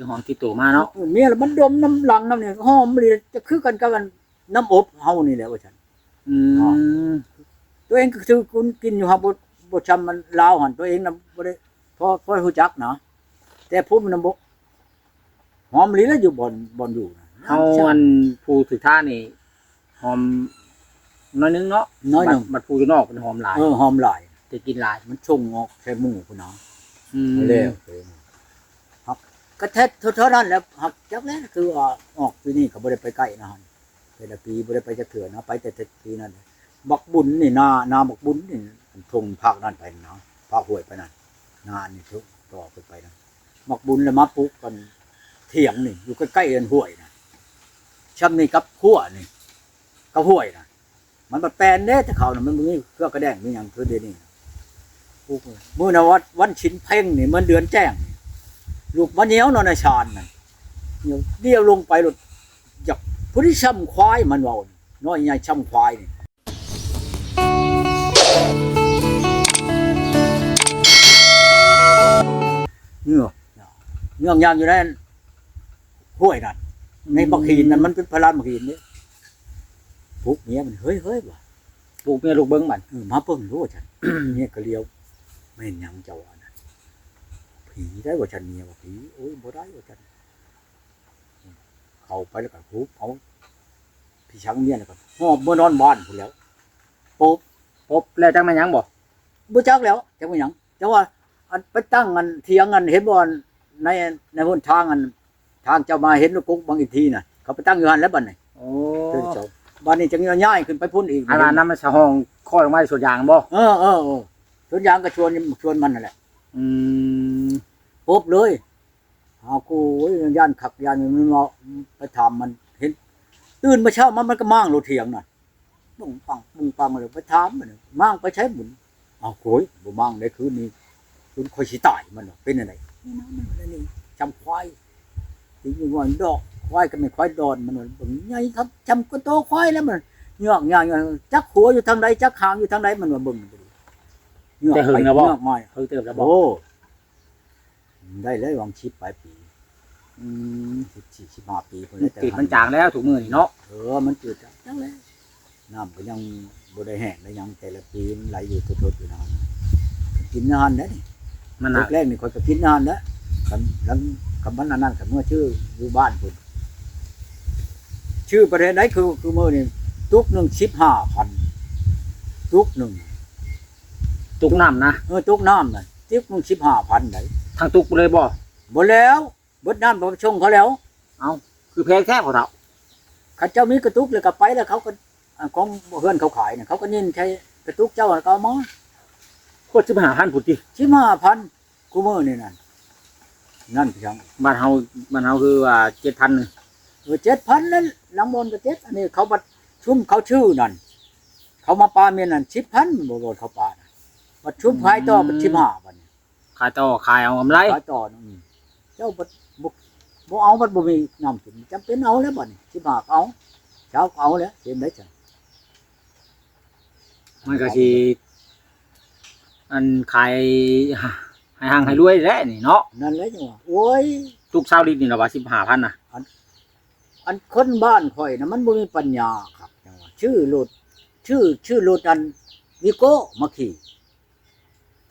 คือหอมที่ตัวมาเนาะเออเมียแล้วมันดมน้ำหลังน้ำเนี่ยหอมเลยจะคือกันกับกันน้ำอบเฮานี่แหละว่าฉันอืมตัวเองก็คือคุณกินอยู่ฮะบ่บ่จำมันลาวหันตัวเองน่ะบ่ได้พอพอฮู้จักนะแต่ผู้มันน่ะบ่หอมลีแล้วอยู่บ่อนบ่อนอยู่นะเฮาอันผู้ถือท่านี่หอมน้อยนึงเนาะน้อยหนึงบัดบัดผู้อยู่นอกเป็นหอมหลายเออหอมหลายจะกินหลายมันชงออกใส่หมูพุ่นเนาะอืมแล้วครับ ก็แท้เท่านั้นแล้วครับจักแล้วคือว่าออกที่นี่ก็บ่ได้ไปใกล้นะฮะแต่ละปีบ่ได้ไปจักเถื่อนนะไปแต่แต่ปีนั้นบักบุญนี่นานาบักบุญนี่ทงภาคนั้นไปเนาะภาคห้วยไปนั่นนานี่ทุกต่อขึ้นไปนะบักบุญแล้วมาปลูกกันเถียงนี่อยู่ใกล้ๆกันห้วยนะช่ำนี่กับขั่วนี่กับห้วยนะมันมาแปลนเด้แต่เขาเน่ะมันมีเครื่องกระแดงมีหยังคือเดี๋ยวนี้มื่อนวัดวันชินเพ่งนี่มันเดือนแจ้ง ลูกมะเหนียวนอนในชานนั่นเดี๋ยวเดียวลงไปหลุดจากผู้ที่ช่ำควายมันเว่านี่น้อยใหญ่ช่ำควายนี่เนื้อเนื้องยางอยู่ในห้วยนั่นในบักหินนั่นมันเป็นพลานบักหินนี่ปุ๊บเมียมันเฮ้ยเฮ้ยว่ะปลูกเมียลูกเบิ้งบัดเออมาเพิ่งรู้ว่าฉันเนี่ยก็เลี้ยวไม่เห็นหยังเจ้าอันนั้น ผีได้ว่าฉันเมียว่าผีโอ้ยบ่ได้ว่าฉันเข้าไปแล้วก็ทุบเอาพี่ช้างเมียแล้วก็หอบเมื่อนอนบ้านพุ่นแล้วปุ๊บปบแล้วจังมายังบ่บ่จักแล้วจังว่าหยังจังว่าอันไปตั้งอันเถียงอันเห็นบ่อันในในหนทางอันทางเจ้ามาเห็นลูกกุ๊กบางอีกทีน่ะเขาไปตั้งอยู่หั่นแล้วบัดนี้โอ้เพิ่นเจ้าบัดนี้จังย้ายขึ้นไปพุ่นอีกอันนั้นน้ำมันสะห้องคอยลงมาในสวนยางบ่เออเออเออส่วนยางก็ชวนชวนมันนั่นแหละ อืม ปุ๊บเลยเอากูโอ้ยย่านขักย่านมันมาไปถามมันเห็น ตื่นมาเช้ามันมันก็มั่งรถเถียงน่ะปุ้งปังปุ้งปังเลยไปถามมันน่ะมั่งไปใช้หมุนเอาโอยบ่มั่งได้คืนนี้คุณคอยสิตายมันน่ะเป็นอะไรนี่นะมันอะไรนี่จำควายที่มีวันดอกควายก็ไม่ควายดอนมันน่ะบึงใหญ่ครับจำก็โตควายแล้วมันเหงือกเหงือกเหงือกจักหัวอยู่ทางใดจักหางอยู่ทางใดมันว่าเบิ่งไปดิเหงือกไปเหงือกมาเพิ่งเติมแล้วบ่โอ้ ได้เลยวังชิปปลายปี อืมสิบสี่สิบห้าปีคนแล้วแต่ติดมันจางแล้วถูกมือนี่เนาะเออมันจืดจังจังเลยน้ำก็ยังบ่ได้แห้งได้ยังแต่ละปีมันไหลอยู่ทดๆอยู่นานกินนานนะนี่มันหนักแรกๆนี่คนก็กินนานนะคันหลังคำมันอันนั้นคำเมื่อชื่ออยู่บ้านคุณชื่อประเทศไหนคือคือเมื่อนี่ตุกหนึ่งสิบห้าพันตุกหนึ่งตุกน้ำนะเออตุกน้ำน่ะตุกหนึ่งสิบห้าพันไหน ทางตุกเลยบ่หมดแล้วเบดน้ำผมชงเขาแล้ว เอาคือแพงแท้ของเราข้าเจ้ามีกระตุกเลยก็ไปแล้วเขาก็อ่าของเพื่อนเขาขายเนี่ยเขาก็ยินใช้กระตุกเจ้าแล้วก็เอามาโคตรสิบห้าพันผุดดิชิมาพันกูมือนี่นั่นนั่นเพียงบ้านเฮาบ้านเฮาคือว่าเจ็ดพันเออเจ็ดพันนั่นหลังบนก็เจ็ดอันนี้เขาบัดชุ่มเขาชื่อนั่นเขามาปลาเมียนนั่นชิบพันบ่บ่เขาปลาน่ะบัดชุ่มขายต่อบัดชิบห้าบัดนี้ ขายต่อขายเอากำไรขายต่อนั่นอืมเจ้าบัดบ่บ่เอาบัดบ่มีน้ำกินจำเป็นเอาแล้วบัดนี้ชิบห้าก็เอาเช้าก็เอาแล้วเห็นไหมจ้ะมันก็สิอันขายให้ห่างให้รวยแหละนี่เนาะนั่นแหละจังว่าโอ้ยตุกเช้าลิตรนี่เราว่าสิบห้าพันนะอันคนบ้านข่อยนะมันบ่มีปัญญาครับจังว่าชื่อรถชื่อชื่อรถอันวิโก้มาขี่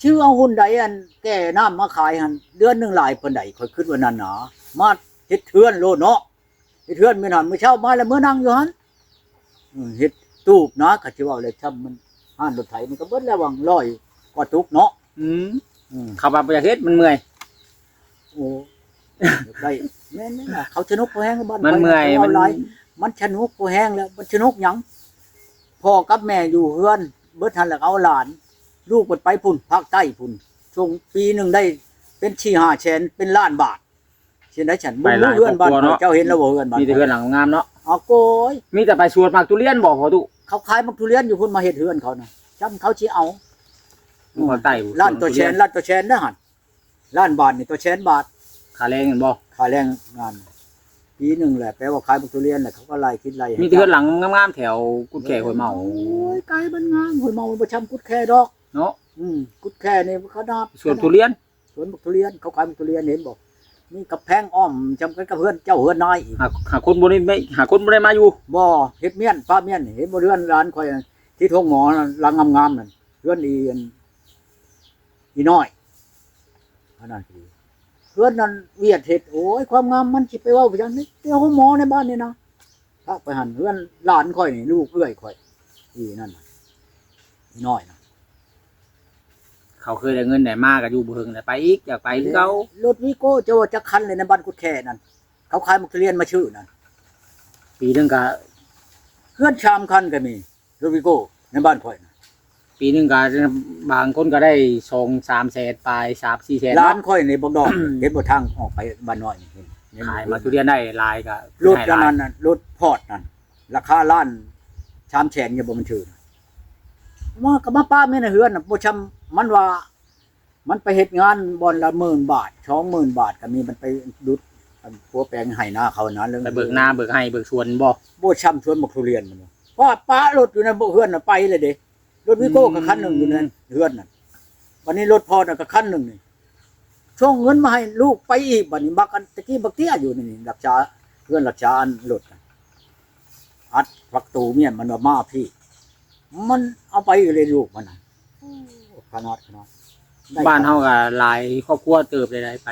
ชื่อเอาหุ่นใดอันแก่น้ำมาขายหันเดือนหนึ่งหลายปานใดข่อยคิดว่านั่นหนามาเฮ็ดเทือนโลดเนาะเฮ็ดเทือนแม่นหันมื้อเช้ามาแล้วมื้อนั่งอยู่หันอืมเฮ็ดตูบนะก็สิว่าเลยทำมันห้านรถไถมันก็เบิดแล้ววังร้อยกว่าตุกเนาะอืมอืมขับมาประหยัดเฮ็ดมันเมื่อยโอ้ได้แม่นๆล่ะเขาสนุกพอแห้งบ้านมันข่เมื่อยขามันหลายมันชนุกผู้แห้งแล้ว มันชนุกหยังพ่อกับแม่อยู่เฮือน เบิดทันแล้วเอาหลาน ลูกมันไปพุ่นภาคใต้พุ่นช่วงปีหนึ่งได้เป็นชีหาแสนเป็นล้านบาทเช่นได้ฉันบ่รู้เฮือนบ้านเขาเจ้าเห็นแล้วบ่เฮือนบ้านมีแต่เพื่อนหลังงามเนาะเอาโกยมีแต่ไปสวนมากทุเรียนบอกพอตุเขาขายมักทุเรียนอยู่พุ่นมาเฮ็ดเฮือนเขานะจำเขาสิเอาหัวไต่ล้านตัวแสนล้านตัวแสนนะหั่นล้านบาทนี่ตัวแสนบาทขาแรงเห็นบ่ค่าแรงงานปีหนึ่งแหละแปลว่าขายมักทุเรียนแหละเขาก็ไล่คิดไล่ให้มีแต่เพื่อนหลังงามๆแถวกุดแก่หวยเมาโอ้ยไกลมันงามหวยเมามันประชำกุดแค่ดอก เนาะอืมกุดแค่นี่เขานับสวนทุเรียนสวนบักทุเรียนเขาขายบักทุเรียนเห็นบอกมีกระแพงอ้อมจำกันกับเพื่อนเจ้าเฮือนน้อยอีกหาหาคนบ่ได้ไม่หาคนบ่ได้มาอยู่บ่เฮ็ดเมียนป้าเมียนเห็นบ่เรือนร้านข่อยน่ะที่ทงหมอน่ะหลังงามๆนั่นเรือนอีอันอีน้อยอันนั้นคือเรือนนั้นเวียดเฮ็ดโอ้ยความงามมันสิไปเว้าไปจังนี้เดี๋ยวหมอในบ้านนี่นะถ้าไปหันเรือนหลานข่อยนี่ลูกเอื้อยข่อยอีนั่นน่ะอีน้อยน่ะ เขาเคยได้เงินได้มาก็อยู่บ่เฮิงได้ไปอีกอยากไปคือเขารถวิโก้เจ้าว่าจะคันเลยในบ้านกุดแค่นั่นเขาขายมักทุเรียนมาชื่อนั่นปีหนึงก็เพื่อนชามคันก็มีรถวิโก้ในบ้านข่อยน่ะปีหนึงก็บางคนก็ได้2 3แสนปลาย3 4แสนร้านเนาะข่อยในบ่ดอกเห็นบ่ทางออกไปบ้านน้อยนี่เห็นเห็นขายมาทุเรียนได้หลายก็รถให้หอันลายนั้นน่ะรถพอร์ตนั่นราคาล้านชามแสนอย่าบ่มันชื่อน่ะมาก็มาป้าแม่น่ะเฮือนน่ะบ่ชำ มันว่า มันไปเฮ็ดงานบ่อนละหมื่นบาท20,000บาทก็มีมันไปดุดอันผัวแปลงให้หน้าเขานั้นเรื่องไปเบิกหน้าเบิกให้เบิกชวนบ่โบช้ำชวนบักทุเรียนมันเพราะว่าป้ารถอยู่ในบ่เฮือนน่ะไปเลยเด้รถวิโก้กับคันหนึ่งอยู่ในเฮือนน่ะวันนี้รถพอน่ะกับคันหนึ่งนี่ช่วงเงินมาให้ลูกไปอีกบัดนี้บักอันตะกี้บักเตี้ยอยู่นี่รักษาเพื่อนรักษาอันรถน่ะอัดประตูเมียนมันว่ามาพี่ มันเอาไปเลยลูกมันน่ะโอ้ ขนาดขนาดได้บ้านเฮาก็หลายครอบครัวเติบได้ๆไป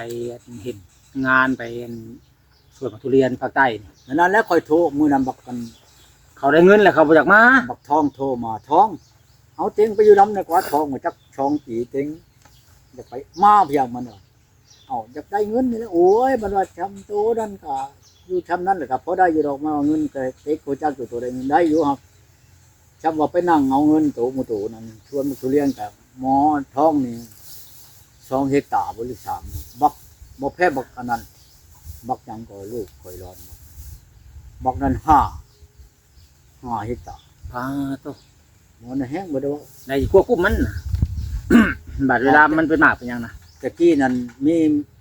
เฮ็ดงานไปสวนทุเรียนภาคใต้นี่นั่นแล้วคอยโทรมื้อนั้นบักกันเขาได้เงินแล้วเขาบ่อยากมาบักทองโทรมาทองเอาเต็งไปอยู่น้ำในกว่าทองมาจักชองปีเต็งอยากไปมาเพียงมันว่าเอาอยากได้เงินนี่แหละโอ้ยมันว่าทำโตนั่นก็อยู่ทำนั่นแหละครับพอได้อยู่ดอกมาเอาเงินก็เต็กโคจักอยู่ตัวได้เงินได้อยู่ครับจำว่าไปนั่งเอาเงินโตหมูโตนั่นชวนมาทุเรียนกับ หมอทองนี่สองเฮกตาร์บริสามบักบ่แพ้บักอันนั้น บักหยังก็ลูกคอยร้อนบักนั้นห้าห้าเฮกตาร์พาโตหมอน่ะแห้งบ่ได้ว่าในควบคุมมันน่ะบัดเวลามันเป็นหมากเป็นหยังนะตะกี้นั่นมี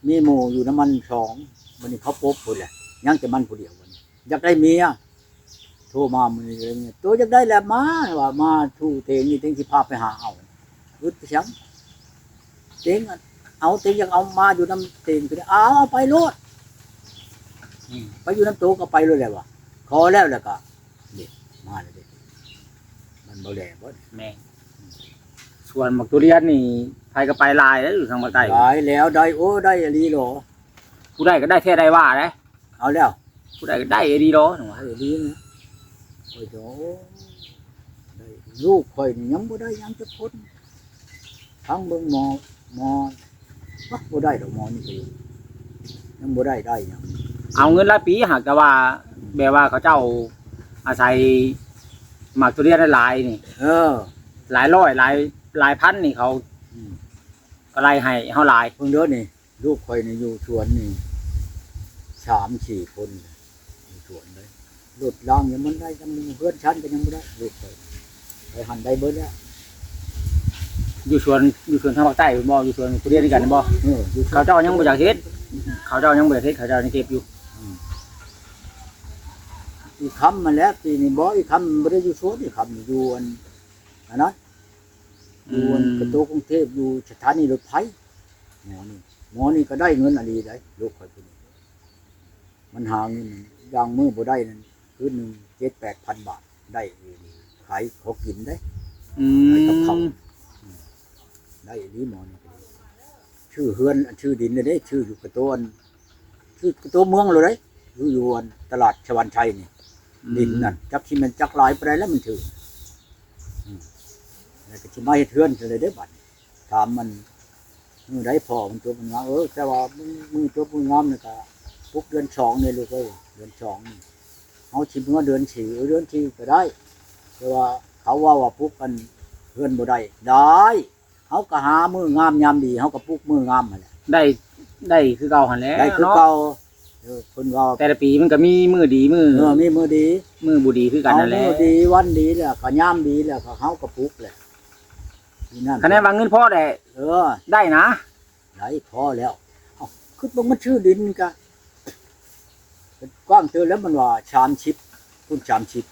มีหมู่อยู่น้ำมันสองวันนี้เขาปบพุ่นแหละยังแต่มันผู้เดียววันนี้อยากได้เมียโทรมามือเลยเนี่ยตัวอยากได้แหละมาว่ามาทูเตงนี่เตงที่พาไปหาเอา รุดไปชังเตงอะเอาเตงยังเอามาอยู่น้ำเตงคือเอาเอาไปโลดอืมไปอยู่น้ำโตก็ไปเลยแหละวะขอแล้วแล้วก็เด็กมาเลยเด็กมันบ่แหล่บ่แม่งส่วนหมากทุเรียนนี่ใครก็ไปหลายแล้วอยู่ทางภาคใต้ได้แล้วได้โอ้ได้อรีโหลผู้ได้ก็ได้แท้ได้ว่าเด้เอาแล้ว ผู้ได้ก็ได้อดีโลจังหวะไอ้ดีนะโอ้ยโจได้ลูกข่อยนี่ยังบ่ได้ยังจะพ้น ทั้งเบิ่งหมอหมอปักบ่ได้ดอกหมอนี่ก็อยู่ยังบ่ได้ได้หยังเอาเงินละปีหากแต่ว่าแบบว่าเขาเจ้าอาศัยหมากทุเรียนหลายๆนี่ เออ หลายร้อยหลายหลายพันนี่เขาอืม ก็ไล่ให้เฮาหลาย เพิ่งเด้อนี่ลูกข่อยนี่อยู่สวนนี่สามสี่คนอยู่สวนเลยรถล่างยังมันได้ยังเพื่อนชั้นก็ยังบ่ได้ลูกข่อยไปหันได้เบิดแล้ว อยู่สวนอยู่สวนทางภาคใต้บ่อยู่สวนทุเรียนด้วยกันบ่เอออยู่สวนเขาเจ้ายังบ่อยากเฮ็ดเขาเจ้ายังบ่อยากเฮ็ดเขาเจ้ายังเก็บอยู่อีกคำมาแล้วปีนี้บ่อีกคำบ่ได้อยู่สวนอีกคำนี่อยู่อันอันนั้นอยู่อันกระโตกรุงเทพอยู่สถานีรถไฟหมอนี่หมอนี่ก็ได้เงินอะไรได้ลูกข่อยคนนี้มันหาเงินยางมือบ่ได้นั่นคืนหนึ่งเจ็ดแปดพันบาทได้ขายเขากินได้อืไปกับเขาม ได้ดีหมอนี่ก็ดีชื่อเฮือนชื่อดินเลยเด้ชื่ออยู่กระโตนชื่อกระโตเมืองเลยเด้อยู่อยู่อันตลาดชวันชัยนี่ดินนั่นจักที่มันจักหลายไปได้แล้วมันถืออืมแล้วก็สิมาเฮ็ดเทือนเลยได้อบัดถามมันมือได้พอมันตัวมันงามเออแต่ว่ามือมือตัวมันงามนี่ก็ปุ๊บเดือนสองนี่ลูกเอ้ยเดือนสองนี่เอาชิมเมื่อเดือนสี่เออเดือนสี่ก็ได้ แต่ว่าเขาว่าว่าปุ๊บกันเพื่อนบ่ได้ได้ เขาก็หามืองามยามดีเขาก็ปุ๊บมืองามมาแหละได้ได้คือเก่าหั่นแหล้วได้คือเนาะเก่าเออคนเราแต่ละปีมันก็มีมือดีมือเออมีมือดีมือบ่ดีคือกันเอานั่นแหละมือดีวันดีแหละก็ย่ามดีแหละก็เขาก็ปลุกแหละนี่นั่นคะแนนว่าเงินพอได้เออ ได้นะไหลพอแล้วเอาคือบ่มันชื่อดินกะกว้างเจอแล้วมันว่าชามชิปพุ่นชามชิป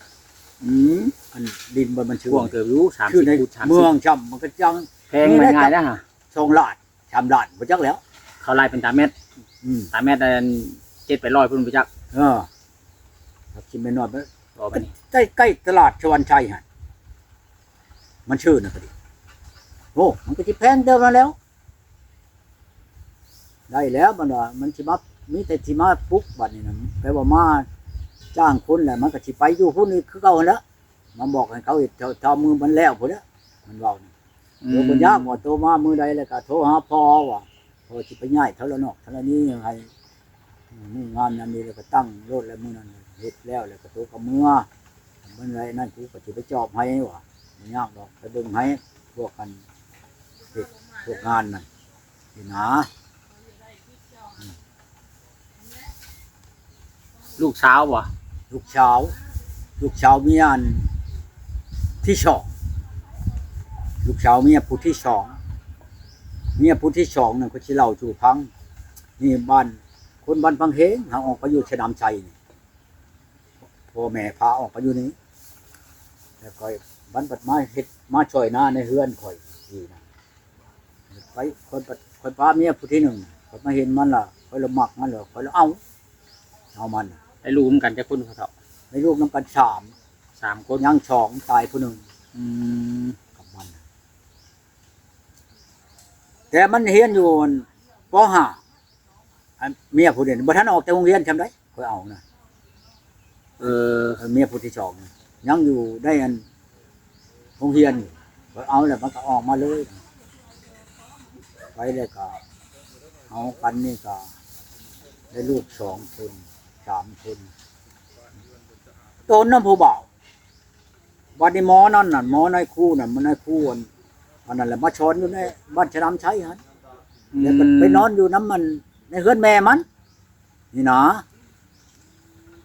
อืมอันดินมันมันชื่อช่วงเติบอยู่ชื่อใน30ฟุตเมือง30ช่ำมันก็จังแพงไม่ง่ายนะฮะชองลาดชามลาดบ่จักแล้ว เขาไล่เป็นตามเม็ดบอืมสามเมตรอันเจ็ดไปร้อยพุ่นไปจักเออครับกินไปนอนไปรอไปนี่ใกล้ใกล้ตลาดชวันชัยฮะมันชื่อนะพอดีโอ้มันก็จะแพงเดิมมาแล้ว ได้แล้วมันว่ามันสิมามีแต่สิมาปุ๊บบัดนี้นะแปลว่ามาจ้างคนแหละมันก็สิไปอยู่พุ่นนี่คือเก่าหั่นแหล้วมาบอกให้เขาเฮ็ดเท่าเท่ามือมันแล้วพุ่นแล้วมันเว้านี่อื เดี๋ยวมันยากว่าโตมามือใดแล้วก็โทรหาพ่อว่าพอสิไปย้ายเท่าละนอกเท่าละนี้ยังไงมืองานนั้นนี่แล้วก็ตั้งรถแล้วมือนั้นเฮ็ดแล้วแล้วก็โทรกับเมื่อมันไรนั่นกูก็สิไปจอบให้ว่ามันยากดอกไปเบิ่งให้พวกกันเฮ็ดพวกงานนั่นนี่นะลูกสาวบ่ลูกชาว ลูกชาวเมียอันที่สอง ลูกชาวเมียผู้ที่สองเมียผู้ที่สองนั่นก็สิเล่าสู่พัง นี่บ้านคนบ้านพังเฮงหาออกไปอยู่ชะนำชัยนี่พ่อแม่พาออกไปอยู่นี้แล้วก็บ้านปัดไม้เฮ็ดมาช่วยหน้าในเฮือนข่อยดีนะไปคนปัดคนพาเมียผู้ที่หนึ่งข่อยมาเห็นมันล่ะข่อยละมักมันเหรอข่อยละเอาเอามันได้รู้เหมือนกันจะคุณเขาเถาะในลูกน้ำกันสามสามคคนนยังสองตายผู้หนึ่งอืม กับมัน แต่มันเฮียนอยู่ปห้าเมียผู้เด่นบ่ทันออกแต่โรงเรียนจำได้ค่อยเอานะเออเมียผู้ที่สองยังอยู่ได้อันโรงเรียนอยู่ค่อยเอาแล้วมันก็ออกมาเลยไปเลยก็เอากันนี่ก็ได้ลูกสองคนสามคนโตนน้ำผู้บ่าววันนี้หมอนั่นน่ะหมอในครู่น่ะมันในครู่อัน อันนั้นแหละมาชอนอยู่ในบ้านชะนำชัยฮะแล้วก็ไปนอนอยู่น้ำมัน ในเฮือนแม่มัน นี่นะ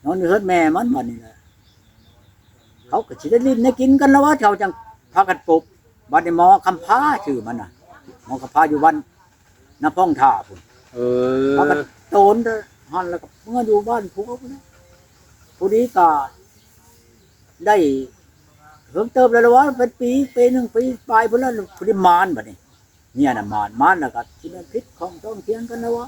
นอนอยู่เฮือนแม่มันบัดนี้แหละเขาก็สิได้ลิ้นได้กินกันแล้วว่าเขาจังพากันปลุกบัดนี้หมอคำพาชื่อมันน่ะหมอคำพาอยู่วันน้าพ่องท่าพุ่นเอเขาก็อโตนเด้อหันแล้วก็เมื่ออยู่บ้านผู้เขาพุ่นน่ะผู้นี้ก็ได้ เพิ่มเติมแล้วละว่าเป็นปีปีหนึ่งปีปลายพุ่นแล้วพุ่นได้มานบัดนี้เนี่ยน่ะมานมานแล้วก็ที่มันพิษของต้องเทียงกันนะวะ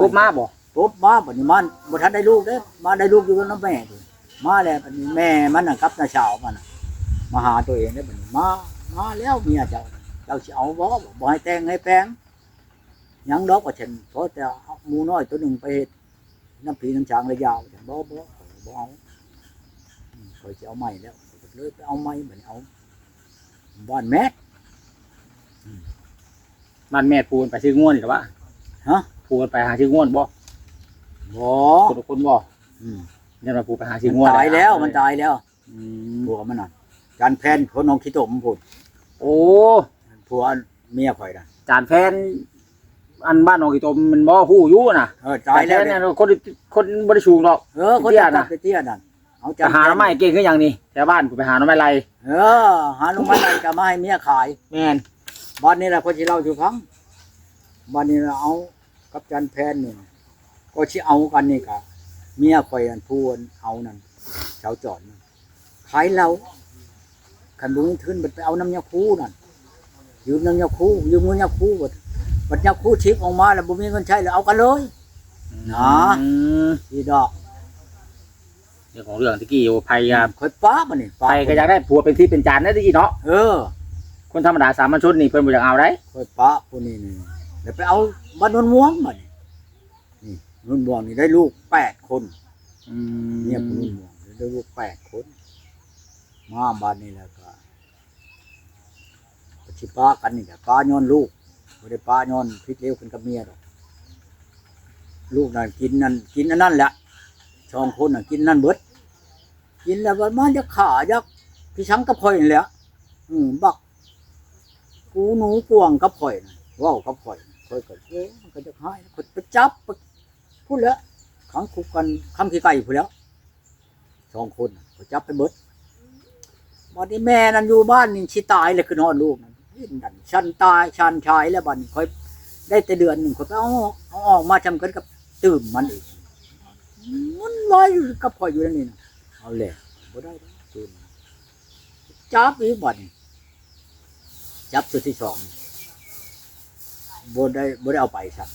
ปุ๊บมาบ่ปุ๊บมาบัดนี้มันบ่ทันได้ลูกเด้อมาได้ลูกอยู่กับน้ำแม่พุ่นมาแล้วบัดนี้แม่มันน่ะกับน้าสาวมันน่ะมาหาตัวเองได้อบัดนี้มามาแล้วเมียเจ้าเจ้าสิเอาบ่บ่ให้แต่งให้แปลงหยังดอกว่าฉันเพราะแต่เอาหมูน้อยตัวหนึงไปเฮ็ดน้ำผีน้ำช้างระยาวฉันบ่บ่บ่เอาอืมข้อยสิเอาใหม่แล้ว เลยไปเอาใหม่บัดนี้เอาบ้านแมทบ้านแม่ปูนไปซื้อง่วนหรือว่าฮะปูนไปหาซื้อง่วนบ่บ่คนละคนบ่อืมเนี่ยมาปูไปหาซื้อมันง่วนตายแล้ว มันตายแล้วอืมผัวมันน่ะการแพนคนน้องขี้ตมพูดโอ้ผัวเมียข่อยน่ะจานแฟนอันบ้านหนองกีตมมันบ่ฮู้อยู่น่ะเออตายแล้วจนฟนเนี่เนี่ยยคนคนบ่ได้ชูงหรอกเออคนเตี้ยจะน่ะไปเตี้ยนั่น เอาไปหาหน่อไม้เก่งคืออย่างนี้แถวบ้านกูไปหาหน่อไม้ไรเออหาลงมาได้ก็มาให้เมียขายแม่นบ้านนี้แหละคนที่เล่าอยู่พังบ้านนี้เราเอากับจันแพนนี่ก็ชิเอากันนี่กะเมียข่อยอันพูนเอานั่นเช้าจอดนั่นขายเราขันบุญทึนบัดไปเอาน้ำยาคูนั่นยืมน้ำยาคูยืมเงินยาคูบัดบัดยาคูชิปออกมาแล้วบุมีเงินใช้แล้วเอากันเลยนะอืมดีดอก เรื่องของเรื่องตะกี้อยู่พยายามข่อยป้ามันนี่ไปก็อยากได้ผัวเป็นที่เป็นจานได้ตะกี้เนาะเออ คนธรรมดาสามัญชนนี่เพิ่นบ่อยากเอาได้ข่อยป้าผู้นี้นี่เดี๋ยวไปเอาบ้านนวลม่วงมานี่นี่นวลม่วงนี่ได้ลูกแปดคนอืมเนี่ยผู้นวลม่วงได้ลูกแปดคนมาบ้านนี้แล้วก็ปชิป้ากันนี่แหละป้าย้อนลูกไม่ได้ป้าย้อนพิษเลวกันกับเมียหรอกลูกนั่นกินนั่นกินอันนั่นแหละ สองคนน่ะกินนั่นเบิดกินแล้วมันจะขายักพี่ช้างกับข่อยนี่แหละอืมบัก กูหนูกวงกับข่อยนะว้าวกับข่อยน่ะข่อยก็เอ๊ะมันก็จะหายข่อยไปจับไปพูดแล้วขังคุกกันคำขี้ไก่พูดแล้วสองคนน่ะข่อยจับไปเบิดบัดนี้แม่นั่นอยู่บ้านนี่ชิตายเลยคือนอนลูกนั่นดันชันตายชันชายแล้วบัดนี้ข่อยได้แต่เดือนหนึ่งข่อยไปเอาเอาออกมาจำกันกับตื่มมันอีก มันลอยอยู่กับข่อยอยู่นั่นนี่นะเอาเลยบ่ได้แล้วตื่นจับอีกบัดนี้จับตัวที่สองบนได้บนได้เอาไปสัก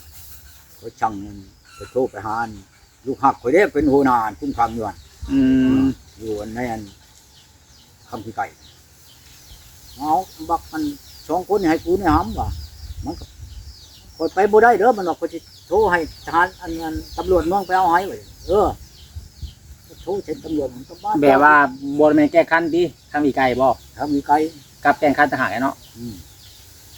เขาช่างไปโทรไปหาอันลูกหักข่อยเด้เป็นหัวหน้าอันคุ้มครองอยู่อันอืมอยู่อันในอันคำที่ไก่เอาบักมันสองคนนี่ให้กูนี่ห้ำว่ะมันก็ข่อยไปบ่ได้เด้อมันบอกข่อยสิ โทรให้ทหารอันนั้นตำรวจเมืองไปเอาให้ไว้เออโทรเช็ดตำรวจมันก็บ้าแบบว่าบ่แม่นแก้คันติทางอีไก่บ่ถ้ามีไก่กับแก้คันทหารเนาะอืม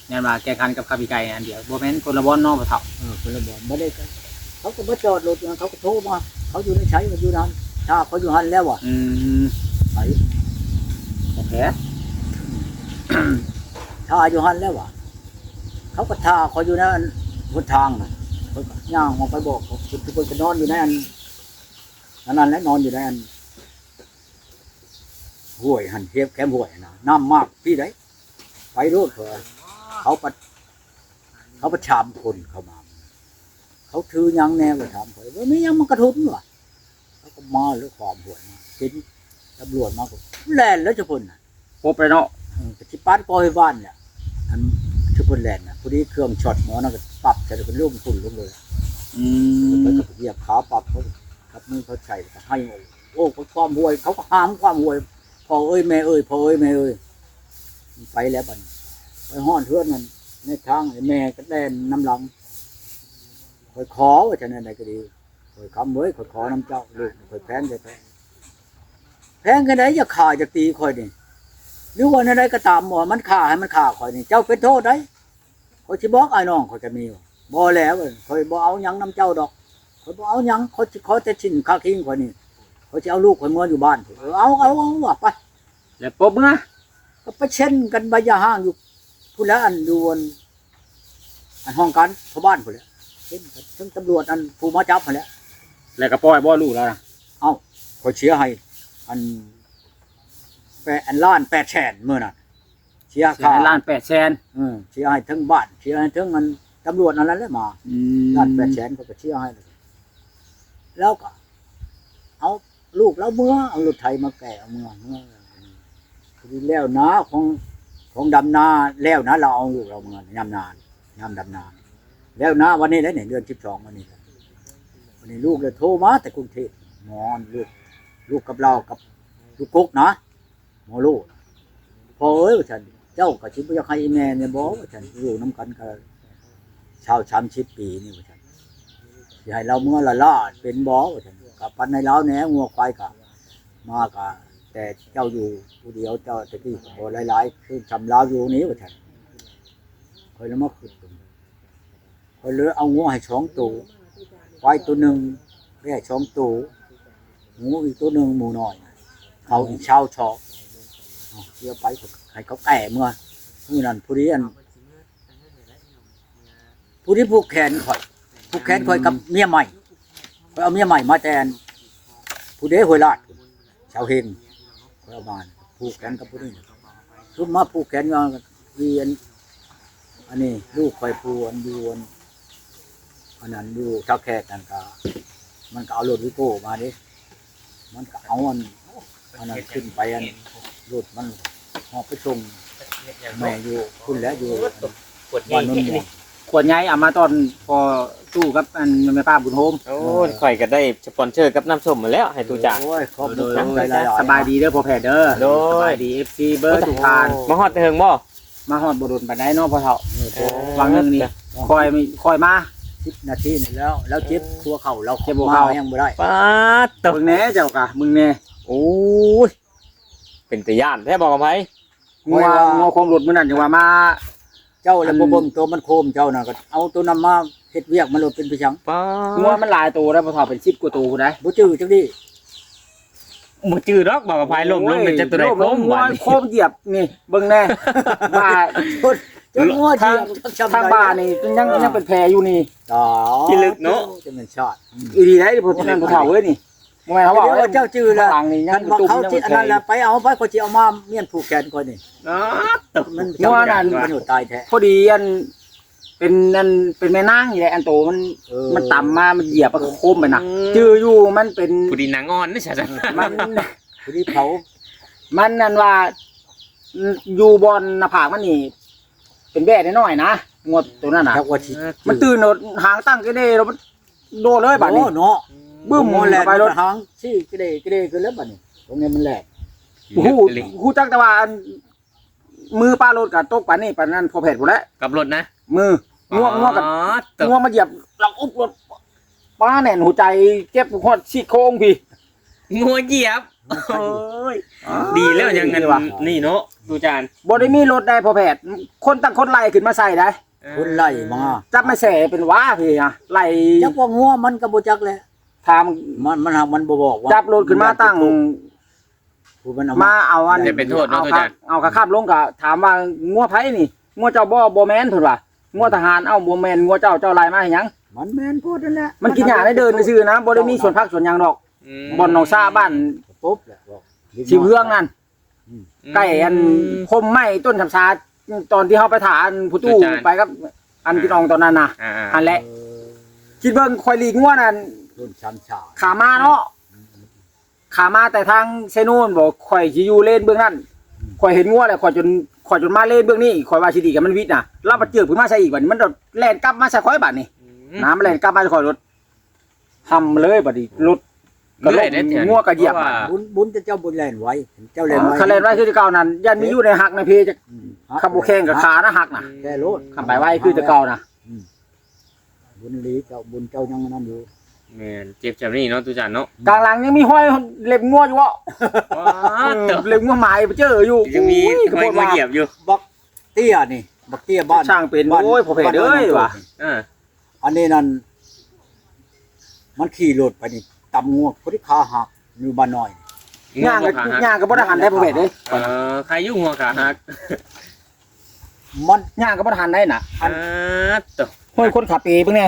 แม่นว่าแก้คันกับคาบิไก่อันเดียวบ่แม่นคนละบ่อนเนาะพ่อเฒ่าเออคนละบอกไม่ได้กันเขาก็มาจอดรถนะเขาก็โทรมาเขาอยู่ในใช้เขาอยู่นั้นถ้าเขาอยู่หันแล้วอะอืมไปโอเคถ้าอยู่หันแล้วอะเขาก็ท่าเขาอยู่ในอันบนทางน่ะ เขาก็ย่างออกไปบอกเขาทุกคนก็นอนอยู่ในอันอันนั้นแหละนอนอยู่ในอันห้วยหันเทียบแคมห้วยนะน้ำมากพี่ได้ไปรถเถอะเขาปัดเขาประชามคนเขามา เขาถือยังแนวไปถามเขาว่าไม่ยังมันกระทุนวะเขาก็มาหรือความห่วยมาเป็นตำรวจมาก็แล่นแล้วจะพ่นพบเลยเนาะเออก็ที่ป้านก้อยบ้านเนี่ยอันชุพนแล่นนะพอดีเครื่องช็อตหมอนั่นก็ ปรับจะเป็นลูกฝุ่นลงเลยอืมแล้วก็เหยียบขาปรับเขาครับมือเขาใส่ก็ให้โอ้โอ้เขาความห่วย เขาก็ห้ามความห่วยพอเอ้ยแม่เอ้ยพอเอ้ยแม่เอ้ยไปแล้วบันไปห้อนเพื่อนนั่นในทางไอแม่ก็แล่นน้ำหลังคอยขอว่าจะนั่นใดก็ดีคอยคำเว้ยคอยขอน้ำเจ้าลูกคอยแพงจะแพงแพงกันไหนจะขาจะตีคอยนี่หรือว่าในใดก็ตามหมอมันขาให้มันขาคอยนี่เจ้าเป็นโทษได้ อยจะบอกไอ้น้องคอยจะมีว่าบ่แล้วเว้ยคอยบ่เอาหยังน้ำเจ้าดอกคอยบ่เอาหยังคอยจะขอแต่ชิ้นค่าคิงคอยนี่คอยจะเอาลูกคอยเมื่ออยู่บ้านเถอะเออเอาเอาเอาว่าไปแล้วปบมื้อก็ไปเช่นกันใบยาห้างอยู่พูดแล้วอันดูอันอันห้องการชาวบ้านพูดแล้วเช่นกันทั้งตำรวจอันผู้มาจับพูดแล้วแล้วก็ปล่อยบ่ลูกแล้วนะขอยเชียร์ให้อันแปดอันล้านแปดแสนเมื่อน่ะ เชียร์เสียค่าให้ล้าน8แสนเออเชียร์ให้ทั้งบ้านเชียร์ให้ทั้งอันตำรวจอันนั้นแหละมาอืมล้านแปดแสนเขาก็เชียร์ให้เลยแล้วก็ เอาลูกแล้วเมื่อเอารถไถมาแก่เอาเมื่อเมื่อพอดีแล้วนะของของดำนาแล้วนะเราเอาลูกเราเมื่อยำนานยำดำนา แล้วนะวันนี้แล้วเนี่ยเดือนสิบสองวันนี้วันนี้ลูกเลยโทรมาแต่กรุงเทพหมอนลูกลูกกับเรากับลูกกุ๊กนะหมอลูกพอเอ้ยว่าฉัน เจ้ากับชิบอยากให้แม่เนี่ยบอกว่าฉันอยู่น้ำกันกับชาวชามชิบปีนี่ว่าฉันสิให้เราเมื่อละลาดเป็นบอกว่าฉันกับปันในเล้าแหน่งัวควายกับมากะแต่เจ้าอยู่ผู้เดียวเจ้าตะกี้พอหลายๆคือจำเล้าอยู่นี้ว่าฉันคอยแล้วมาขุดคอยเลือเอางัวให้สองตัวควายตัวหนึ่งแม่สองตัวหมูอีกตัวหนึ่งหมูน้อยเขาอีกเช่าชอกเอเดี๋ยวไป ให้เขาแก่เมื่อมื่นั้นผู้นี้อันผู้นี้ผูกแขนข่อยผูกแขนข่อยกับเมียใหม่ข่อยเอาเมียใหม่มาแทนผู้เด้หวยลาดชาวเฮงข่อยเอามาผูกแขนกับผู้นี้ทุกมาผูกแขนมาเวียนอันนี้ลูกข่อยผูอันอยู่อันอันนั้นอยู่เท่าแขกนั่นก็มันก็เอารถวิโก้มาดิมันก็เอาอันอันนั้นขึ้นไปอันรถมัน หอบไปส่งแม่อยู่คุณแล้วอยู่บ้านนนท์ม่วงขวดใหญ่เอามาตอนพอตู้กับอันแม่ป้าบุญโฮมโอ้ยข่อยก็ได้สปอนเซอร์กับน้ำส้มมาแล้วให้ตูจ่าโอ้ยขอบโดคุณยใจหลายๆสบายดีเด้อพ่อแพทย์เด้อโดยสบายดี FC เบอร์ทุกทานมาฮอดแต่เฮิงบ่มาฮอดบ่โดนปานใดเนาะพ่อเฒ่าเออโอ้วางเงินนี่คอยมีคอยมาสิบนาทีนี่แล้ว แล้วเจ็บครัวเข่าเราเจ็บหัวเข่ามยังบ่ได้ป้าดตบมึงแน่เจ้ากะมึงแน่โอ้ยเป็นตะย่านแท้บอกกับไผ งัวงัวความหลุดมื้อนั้นจังว่ามา เจ้าแล้วบ่เบิ่งตัวมันโคมเจ้าน่ะก็เอาตัวนำมาเฮ็ดเวียกมันโลดเป็นไปชังป้างัวมันหลายตัวแล้วพ่อเฒ่าเป็น10กว่าตัวพุ่นได้บ่จื้อจังดิบ่จื้อดอกบอกกับไผล้มลงเป็นจัตุไรโคมงัวบัดนี้โคมเหยียบนี่เบิ่งแน่ว่าจังงัวเจียบจังทางบ้านนี่ยังยังเป็นแผลอยู่นี่ต่อที่ลึกเนาะจะเป็นชาติอืมอีดีได้พ่อนั่นพ่อเฒ่าเว้ยนี่บ่ แม่นเขาบอกเดี๋ยวเจ้าจื้อแล้วข้างหลังนี่ยักังนว่าตุ้มเขายังที่เป็นอันแผลนั้นแหละไปเอาไปก็สิเอามาเมียนผูกแขนก่อนนี่อ๋อตบมันงัวนั่นมันอยู่ตายแท้พอดีอัน เป็นอันเป็นแม่นางนี่แหละอันโตมัน เออมันต่ำมามันเหยียบมันโคมไปนะจื้ออยู่มันเป็นผู้ดีนางงอนนี่ใช่จ้ะมันผู้ที่เผามันนั่นว่าอยู่บนหน้าผากมันนี่ เป็นแบ่น้อยๆนะงวดตัวนั้นน่ะจักว่าสิมันตื่นโดดหางตั้งกันเด้แล้วมันโดดเลยบัดนี้โอ้เนาะ บึ้มโอ้แหละไปรถทางซี่กระเดกระเดขึ้นแล้วบัดนี้ตรงนี้มันแหลกฮู้ฮู้จักแต่ว่าอันมือป้ารถกับตกปานนี้ปานนั้นพอแผดหมดแล้วกับรถนะมือง่วงง่วงกับอ๋อตกง่วงมาเหยียบหลังอุบรถป้าแน่นหัวใจเจ็บฮอดซี่โครงพี่งัวเหยียบโอ้ยดีแล้วยังงั้นว่ะนี่เนาะดูจานบ่ได้มีรถได้พอแผดคนตั้งคนไล่ขึ้นมาใส่ได้คนไล่มาจับไม่แสเป็นว้าพี่อะไล่จักว่างัวมันก็บ่จักแหละ ทางมันมันหักมันบ่บอกว่าจับรถขึ้นมาตั้ง ผู้มันเอามาเอาอันจะเป็นโทษเนาะเอาตัวคจารับนเอากระข้ามลงกะถามว่างัวไผนี่งัวเจ้าบ่บ่แม่นเพิ่นว่างัวทหารเอ้าบ่แม่นงัวเจ้าเจ้าลายมาให้หยังมันแม่นพูดนั่นแหละมันกินหญ้าได้เดินซื่อๆนะบ่ได้มีสวนผักสวนหยังดอกมบ่อนหนองซาบ้านปุ๊บแหละบอกสิเฮืองนั่นใกล้อันพมไม้ต้นชำชาตอนที่เฮาไปถาอันผู้ตู้ไปกับ อันพี่น้องตอนนั้นน่ะ อ่าอันแหละคิดเบิ่งข่อยหลีกงัวนั่น รุ่นชันชาขามาเนาะขามาแต่ทางเซนูนบอกข่อยสิอยู่เลนเบื้องนั้นข่อยเห็นงัวแล้วข่อยจนข่อยจนมาเลนเบื้องนี้ข่อยว่าสิดีกับมันวิทย์น่ะแล้วมาเจอขึ้นมาใส่อีกบัดนี้มันโดดแล่นกลับมาใส่ข่อยบัดนี้อืมน้ำมันแล่นกลับมาใส่ข่อยรถทำเลยบัดนี้รถก็ลเรื่อยงเด้อเถียงัวก็เหยียบเพราะว่าบุญบุญจะเจ้าบุญแลนไว้ เจ้าแลนไว้คันแล่นไว้คือแต่เก่านั้นยันมีอยู่ในหักนะพี่จะอืมขับบ่แข่งกับขานะหักน่ะแค่โลดขับไปไว้คือแต่เก่านะบุญลีเจ้าบุญเจ้ายังนั่นอยู่ แม่นเจ็บแบบนี้เนาะตูจานเนาะกลางหลังยังมีห้อยเล็บงัวอยู่วะว้าวเตอะเล็บงัวหมายไปเจออยู่ยังมีโอ้ห้อยงัวเหยียบอยู่บักเตี้ยนี่บักเตี้ยบ้านช่างเป็นบ้านโอ้ยพอเพดเอ้ยว่ะอ่าอันนี้นั่นมันขี่รถไปนี่ตำงวกพอดีขาหักอยู่บ้านน้อยย่างงัวก็ขาหักย่างก็บ่ได้หันได้พอเพดเด้เออใครยุ่งงัวขาหักมันย่างก็บ่ได้หันได้น่ะอ่าเตอะห้อยคนขับเองเป็นไง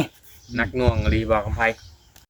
นักหน่วงรีบอกกับไผ